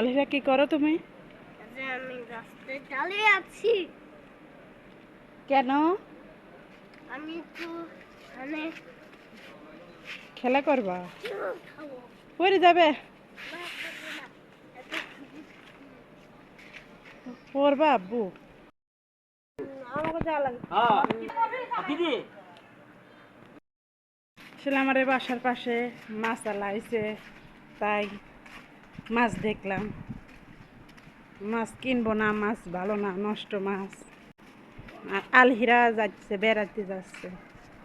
আলিরা কি করো তুমি? আমি রাস্তায় চালিয়ে আছি। কেন? আমি তো মানে খেলা করবা? খাব। পরে যাবে। পড়বা আব্বু। আমাকে আসলে আমার বাসার পাশে মাছ আলাইছে তাই মাছ দেখলাম। মাছ কিনবো না, মাছ ভালো না, নষ্ট মাছ। আর আলহিরা যাচ্ছে বেড়াতে যাচ্ছে,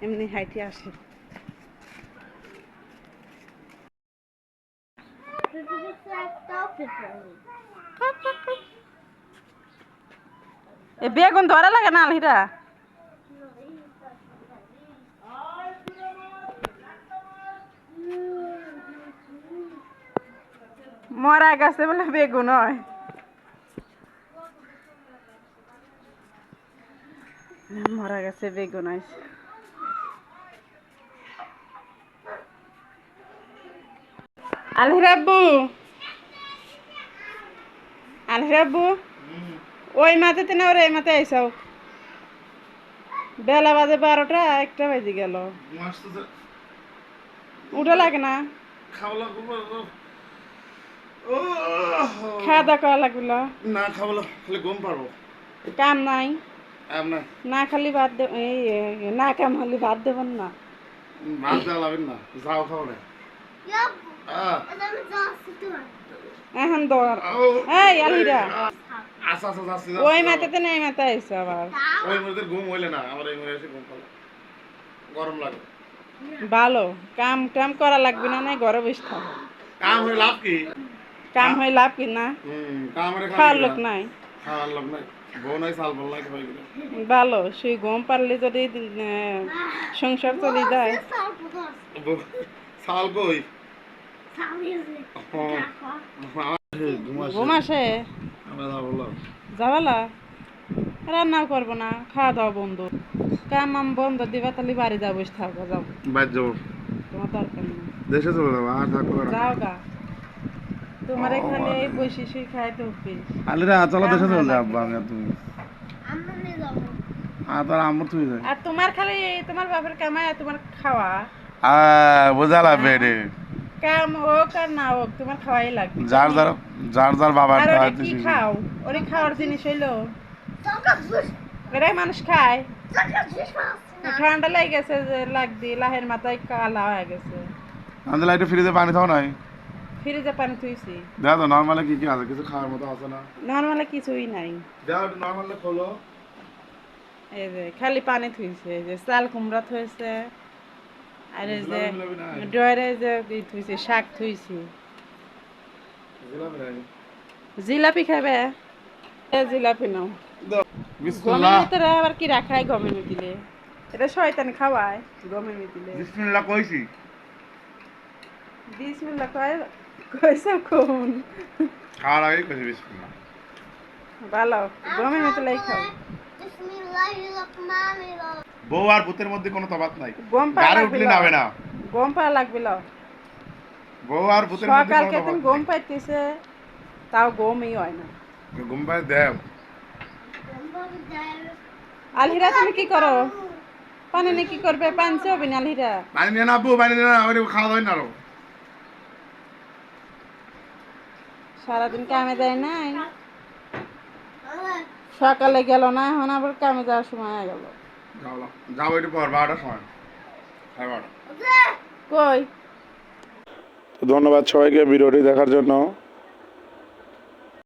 এমনি হাইটে আসে। বেগুন ধরা লাগে না আলহিরা? মরা গেছে বলে বেগুন হয়। মরা গেছে বেগুন হয়েছে আলহিরা আব্বু আলহিরা আব্বু ওই মাথাতে না ওর এই মাথায় আইসাও? বেলা বাজে বারোটা একটা বাজে গেল। উঠে লাগে না? খাওয়া খাওয়া দাওয়া করা লাগল না। খাওয়া খালি ঘুম পারব কাম নাই। না খালি ভাত দে এই না কাম হলে ভাত দেবেন না। ভাত দেওয়া লাগবেন না যাও খাও না। এখন এই আলহিরা আচ্ছা আচ্ছা ওই। মাথাতে না এই মাথায় আইসো আবার। ওই মধ্যে ঘুম হইলে না আমার এই এসে ঘুম পালো গরম লাগে। ভালো কাম টাম করা লাগবে না নাই ঘরে বসে থাকো কাম হয়ে লাভ কি? কাম হয় লাভ কি? না। খাওয়ার লোক নাই। খাওয়ার লোক নাই। ভালো সেই ঘুম পারলে যদি সংসার চলে যায়। সাল কই? ঘুম আসে। যাবালা? রান্নাও করব না খাওয়া দাওয়া বন্ধ। কাম আম বন্ধ দিবা তাহলে বাড়ি যাব থাকব যাব। তোমার দরকার নেই। দেশে চলে যাব আর যাও গা। তোমার এখানে এই বসে শুয়ে খাইতে অভ্যেস আলিরা চলো দেশে চলে যাব আমি আর তুমি। আমরা নিয়ে যাব আর তার আমার তুই যাই আর তোমার খালি তোমার বাপের কামাই আর তোমার খাওয়া। বোঝালা বেড়ে কাম হোক আর না হোক তোমার খাওয়াই লাগবে। যার যার যার যার বাবার আর কি খাও? ওরে খাওয়ার জিনিস হইল। এরাই মানুষ খায়। টাকা ঠান্ডা লেগে গেছে যে লাগদি লাহের মাথায় কালা হয়ে গেছে। আমাদের লাইটে ফ্রিজে পানি খাও নাই। ফ্রিজে পানি থুইছি। তো নর্মালে কি কি আছে? কিছু খাওয়ার মতো আছে না? নর্মালে কিছুই নাই। নর্মালে খোলো। এই যে খালি পানি থুইছে এই যে চাল কুমড়া থুইছে আর এই যে ডয়ারে যে থুইছে শাক থুইছি। জিলাপি খাবে জিলাপি নাও। বিসমিল্লাহ। আবার কি রাখায় গমের দিলে এটা শয়তান খাওয়ায় গমের দিলে বিসমিল্লাহ কইছি। বিসমিল্লাহ কয় কইছে কোন? খাওয়ার আগে কইছি বিসমিল্লাহ ভালো গমের ভিতরে খাও। বউ আর ভূতের মধ্যে কোনো তফাৎ নাই। গম গাড়ি উঠলে নাবে না। গম পা লাগবে লও। বউ আর ভূতের মধ্যে সকালকে কোনো তুমি গম পাইতেছে তাও গমই হয় না। ঘুম পায় দেব আলহিরা তুমি কি করো? পানি নিয়ে কি করবে? পানছে হবে না আলহিরা পানি নিয়ে না বউ পানি নিয়ে না খাওয়া দাওয়া না আরও সারাদিন কামে যায় নাই। সকালে গেল না এখন আবার কামে যাওয়ার সময় হয়ে গেল। যাও একটু পর বারোটার সময়। কই? তো ধন্যবাদ সবাইকে ভিডিওটি দেখার জন্য।